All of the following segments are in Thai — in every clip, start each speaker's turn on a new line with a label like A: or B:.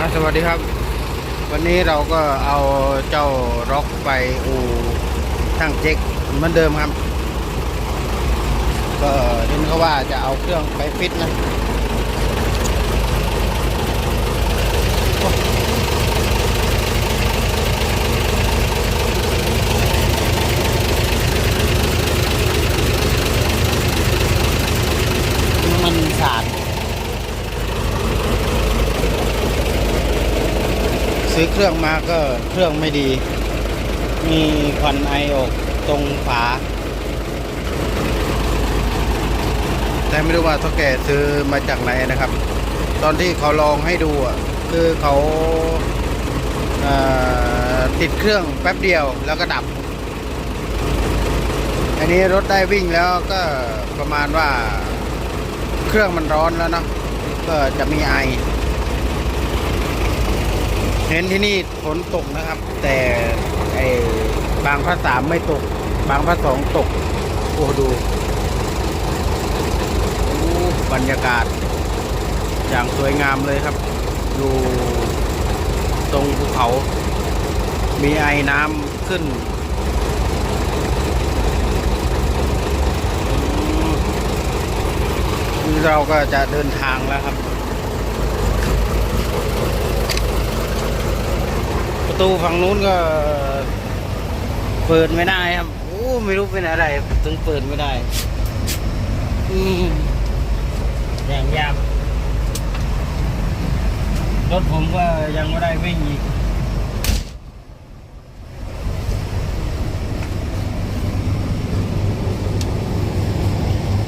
A: อ่าสวัสดีครับ วันนี้เราก็เอาเจ้าร็อกไปอูช่างเจ๊กเหมือนเดิมครับ ก็เห็นเขาว่าจะเอาเครื่องไปฟิตนะโอ้น้ำมันสาด ซื้อ เครื่องมาก็เครื่องไม่ดี มีควันไอออกตรงฝา แต่ไม่รู้ว่าเท่าแก่ซื้อมาจากไหนนะครับ ตอนที่เขาลองให้ดูอะคือเขาเอ่อติดเครื่องแป๊บเดียวแล้วก็ดับ อันนี้รถได้วิ่งแล้วก็ประมาณว่าเครื่องมันร้อนแล้วเนาะก็จะมีไอ เห็นที่นี่ฝนตกนะครับ แต่ไอ้บางภาษามไม่ตก บางภาสองตก โอ้ดูบรรยากาศ อย่างสวยงามเลยครับอยู่ตรงภูเขา มีไอ้น้ำขึ้นเราก็จะเดินทางแล้วครับ ประ ตูฝั่งนู้นก็ เปิดไม่ได้ครับโอ้ไม่รู้เป็นอะไรถึงเปิดไม่ได้อืมอย่างยากรถผมก็ยังไม่ได้วิ่งอีก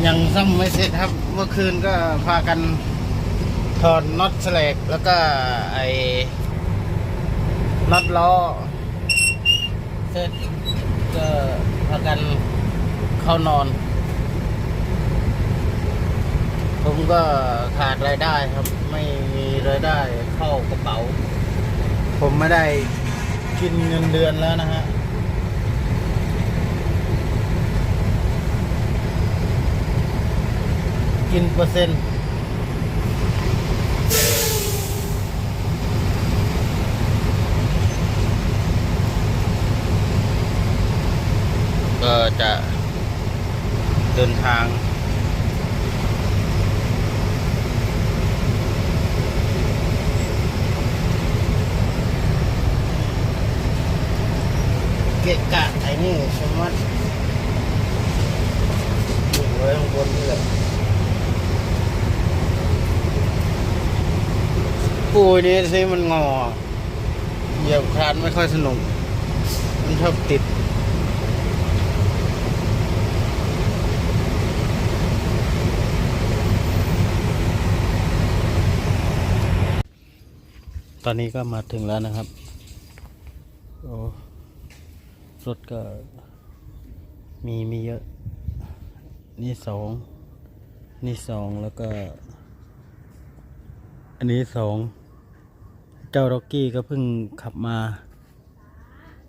A: ยังซ่อมไม่เสร็จครับ เมื่อคืนก็พากันถอดน็อตแสลกแล้วก็ไอ น็อตล้อเสร็จก็พากันเข้านอน ผมก็ขาดรายได้ครับ ไม่มีรายได้เข้ากระเป๋า ผมไม่ได้กินเงินเดือนแล้วนะฮะกินเปอร์เซ็นต์ ก็จะเดินทางเกะกะไอ้นี่สมมติอยู่ไว้ข้างบนนี่แหละปูนี้สิมันงอ เหยียบคลานไม่ค่อยสนุก มันชอบติด ตอนนี้ก็มาถึงแล้วนะครับโอ้รถก็มีมีเยอะ นี่สองนี่สองแล้วก็ อันนี้สองเจ้าร็อกกี้ก็เพิ่งขับมา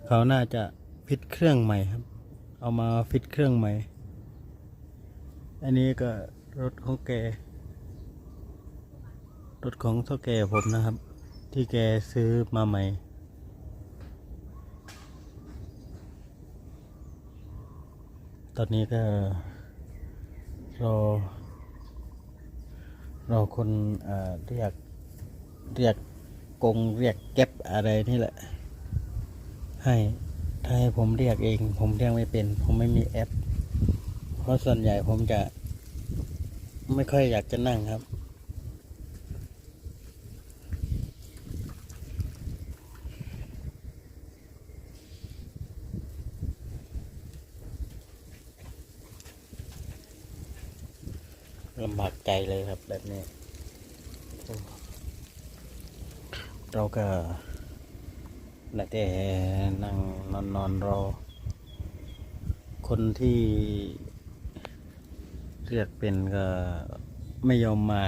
A: เขาน่าจะฟิตเครื่องใหม่ครับ เอามาฟิตเครื่องใหม่ อันนี้ก็รถของแกรถของเท่าแก่ผมนะครับ ที่แกซื้อมาใหม่ ตอนนี้ก็รอรอคนเอ่อเรียก เรียกกงเรียกเก็บอะไรนี่แหละ ให้ถ้าให้ผมเรียกเอง ผมเรียกไม่เป็น ผมไม่มีแอป เพราะส่วนใหญ่ผมจะไม่ค่อยอยากจะนั่งครับ ลำบากใจเลยครับแบบนี้ เราก็ได้แต่นั่งนอนนอนรอ คนที่เรียกเป็นก็ไม่ยอมมา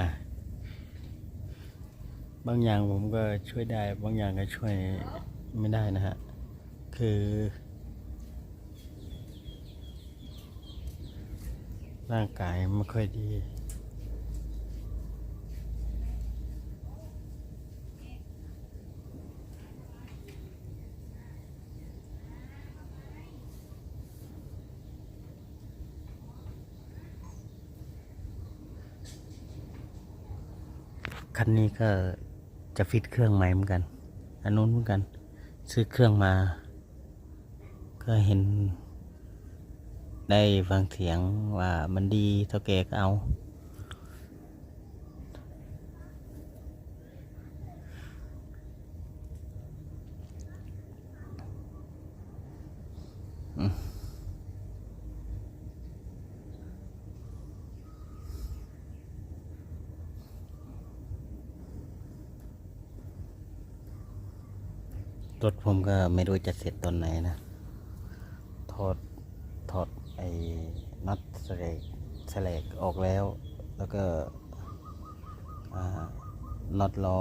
A: บางอย่างผมก็ช่วยได้ บางอย่างก็ช่วยไม่ได้นะฮะ คือร่างกายไม่ค่อยดี คันนี้ก็จะฟิตเครื่องใหม่เหมือนกัน อันนู้นเหมือนกัน ซื้อเครื่องมา ก็เห็น ได้ฟังเสียงว่ามันดีเท่าแกก็เอา รถผมก็ไม่รู้จะเสร็จตอนไหนนะ ถอด ถอดไอ้น็อตสเลกสเลกออกแล้ว แล้วก็น็อตล้อ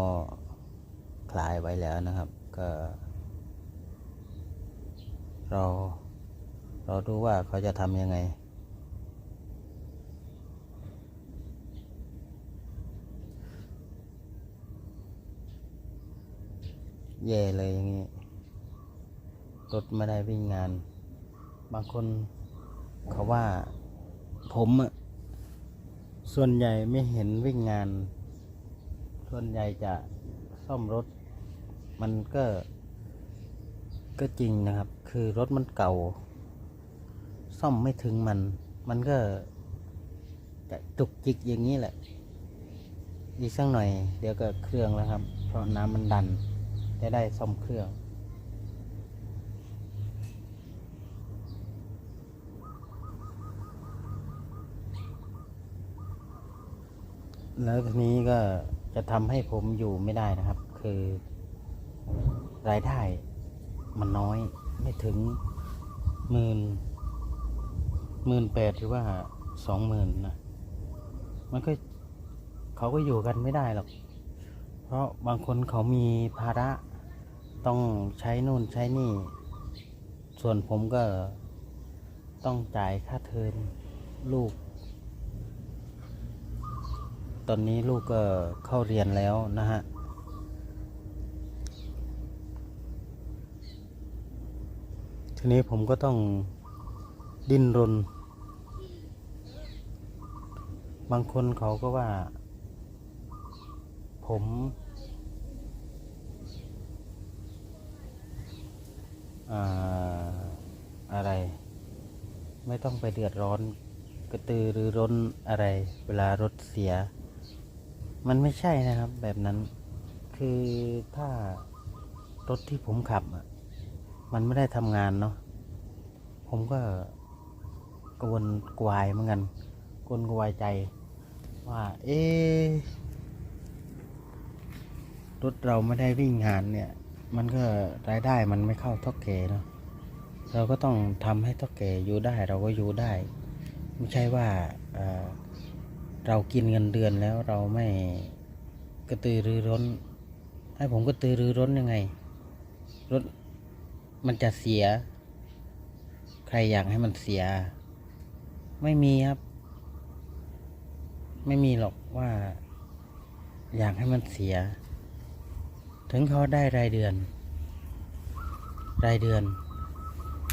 A: คลายไว้แล้วนะครับ ก็เราเราดูว่าเขาจะทำยังไง แย่เลยอย่างนี้รถไม่ได้วิ่งงาน บางคนเขาว่าผมอะส่วนใหญ่ไม่เห็นวิ่งงาน ส่วนใหญ่จะซ่อมรถ มันก็ ก็จริงนะครับ คือรถมันเก่า ซ่อมไม่ถึงมัน มันก็จะจุกจิกอย่างนี้แหละ อีกสักหน่อย เดี๋ยวก็เครื่องแล้วครับ เพราะน้ำมันดัน จะได้ซ่อมเครื่อง แล้วทีนี้ก็จะทำให้ผมอยู่ไม่ได้นะครับ คือรายได้มันน้อยไม่ถึงหมื่นหมื่นแปดหรือว่าสองหมื่นนะมันก็เขาก็อยู่กันไม่ได้หรอก เพราะบางคนเขามีภาระ ต้องใช้นู่นใช้นี่ ส่วนผมก็ต้องจ่ายค่าเทอมลูก ตอนนี้ลูกก็เข้าเรียนแล้วนะฮะทีนี้ผมก็ต้องดิ้นรน บางคนเขาก็ว่า ผม อะไร ไม่ต้องไปเดือดร้อนกระตือรือร้นอะไรเวลารถเสีย มันไม่ใช่นะครับแบบนั้นคือถ้ารถที่ผมขับอะมันไม่ได้ทำงานเนาะผมก็กวนกวายเหมือนกันกวนกวายใจ ว่า เอ๊รถเราไม่ได้วิ่งงานเนี่ย มันก็รายได้มันไม่เข้าเท่าแก่เนาะเราก็ต้องทำให้เท่าแก่อยู่ได้เราก็อยู่ได้ ไม่ใช่ว่าเอ่อเรากินเงินเดือนแล้วเราไม่กระตือรือร้น ให้ผมกระตือรือร้นยังไง รถมันจะเสีย ใครอยากให้มันเสีย ไม่มีครับ ไม่มีหรอกว่า อยากให้มันเสีย ถึงเขาได้รายเดือน รายเดือน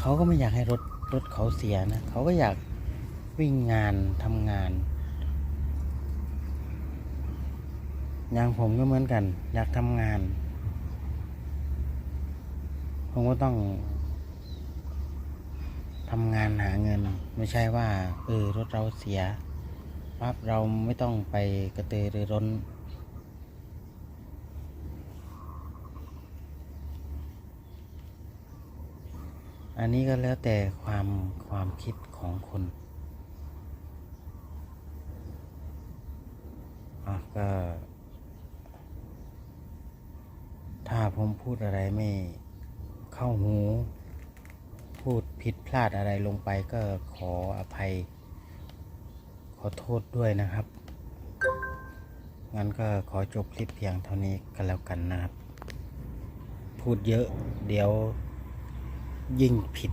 A: เขาก็ไม่อยากให้รถรถเขาเสียนะ เขาก็อยากวิ่งงานทำงานอย่างผมก็เหมือนกัน อยากทำงาน ผมก็ต้องทำงานหาเงิน ไม่ใช่ว่าเออรถเราเสียปั๊บเราไม่ต้องไปกระตือรือร้น อันนี้ก็แล้วแต่ความความคิดของคนอะก็ถ้าผมพูดอะไรไม่เข้าหู พูดผิดพลาดอะไรลงไปก็ขออภัย ขอโทษด้วยนะครับ งั้นก็ขอจบคลิปเพียงเท่านี้ก็แล้วกันนะครับ พูดเยอะเดี๋ยว ยิ่งผิด